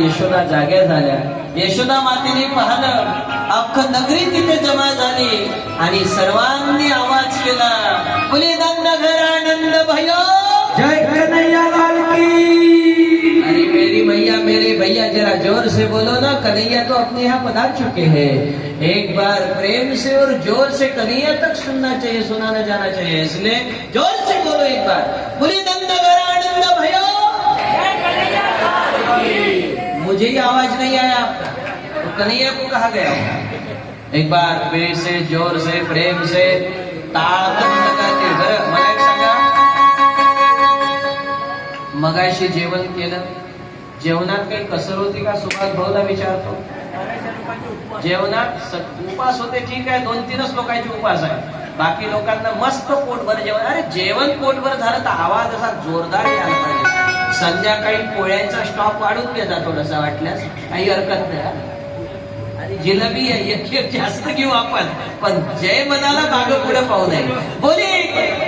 यशोदा जाग्या झाल्या. यशोदा मातेने पाहिलं अख्खं नगरी तिथे जमा झाली आणि सर्वांनी आवाज केला फुले घर आनंद भयो. जय कन्हैया लाल की। अरे मेरी भैया मेरे भैया जरा जोर से बोलो ना कन्हैया तो अपने यहाँ पधार चुके हैं। एक बार प्रेम से और जोर से कन्हैया तक सुनना चाहिए सुनाना जाना चाहिए इसलिए जोर से बोलो एक बार बोले नंद घर आनंद भयो मुझे ही आवाज नहीं आया आपका तो कन्हैया को कहा गया एक बार पेट से जोर से प्रेम से ताकत लगाते बरं मला एक सांगा मगाशी जेवण केलं। जेवणात काही कसर होती का? सुभाष भाऊला विचारतो। जेवणात उपास होते ठीक आहे. दोन तीनच लोकांचे उपास आहे बाकी लोकांना मस्त पोटभर जेवण अरे जेवण पोटभर झालं तर आवाज असा जोरदार यायला पाहिजे. संध्याकाळी पोळ्यांचा स्टॉक वाढून घेता थोडासा वाटल्यास. काही हरकत नाही. जिलेबी आहे, जास्त घेऊ आपण. पण जय मनाला मागं पुढे पाहू नये. बोले!